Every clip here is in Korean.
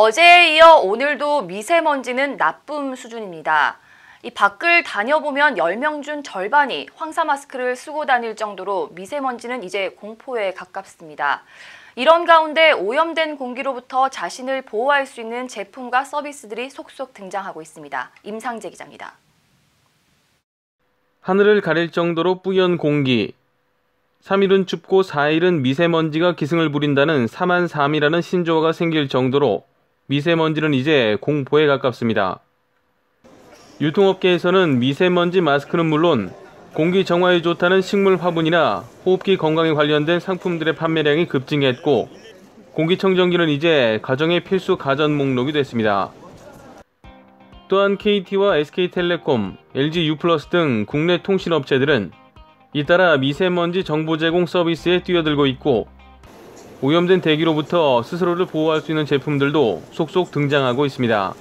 어제에 이어 오늘도 미세먼지는 나쁨 수준입니다. 이 밖을 다녀보면 10명 중 절반이 황사 마스크를 쓰고 다닐 정도로 미세먼지는 이제 공포에 가깝습니다. 이런 가운데 오염된 공기로부터 자신을 보호할 수 있는 제품과 서비스들이 속속 등장하고 있습니다. 임상재 기자입니다. 하늘을 가릴 정도로 뿌연 공기. 3일은 춥고 4일은 미세먼지가 기승을 부린다는 3만 3이라는 신조어가 생길 정도로 미세먼지는 이제 공포에 가깝습니다. 유통업계에서는 미세먼지 마스크는 물론 공기 정화에 좋다는 식물 화분이나 호흡기 건강에 관련된 상품들의 판매량이 급증했고 공기청정기는 이제 가정의 필수 가전 목록이 됐습니다. 또한 KT와 SK텔레콤, LG U+플러스 등 국내 통신업체들은 잇따라 미세먼지 정보 제공 서비스에 뛰어들고 있고 오염된 대기로부터 스스로를 보호할 수 있는 제품들도 속속 등장하고 있습니다.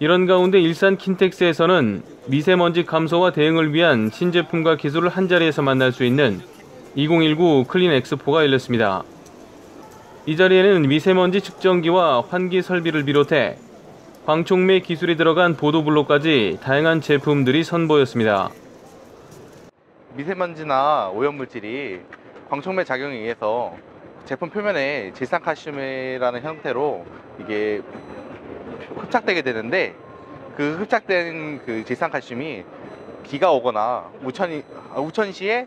이런 가운데 일산 킨텍스에서는 미세먼지 감소와 대응을 위한 신제품과 기술을 한자리에서 만날 수 있는 2019 클린 엑스포가 열렸습니다. 이 자리에는 미세먼지 측정기와 환기 설비를 비롯해 광촉매 기술이 들어간 보도블록까지 다양한 제품들이 선보였습니다. 미세먼지나 오염물질이 광촉매 작용에 의해서 제품 표면에 질산칼슘이라는 형태로 이게 흡착되게 되는데 그 흡착된 그 질산칼슘이 비가 오거나 우천이 아, 우천시에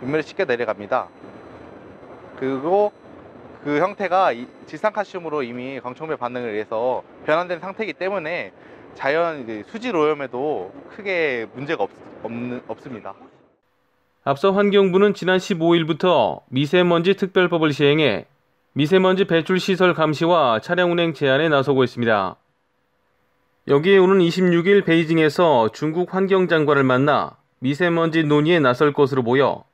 분멸을 시켜 내려갑니다. 그리고 그 형태가 질산칼슘으로 이미 광촉매 반응을 의해서 변환된 상태이기 때문에 자연 수질 오염에도 크게 문제가 없, 없는, 없습니다. 앞서 환경부는 지난 15일부터 미세먼지 특별법을 시행해 미세먼지 배출 시설 감시와 차량 운행 제한에 나서고 있습니다. 여기에 오는 26일 베이징에서 중국 환경장관을 만나 미세먼지 논의에 나설 것으로 보여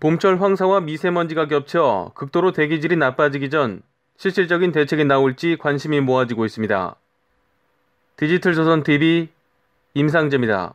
봄철 황사와 미세먼지가 겹쳐 극도로 대기질이 나빠지기 전 실질적인 대책이 나올지 관심이 모아지고 있습니다. 디지털 조선 TV 임상재입니다.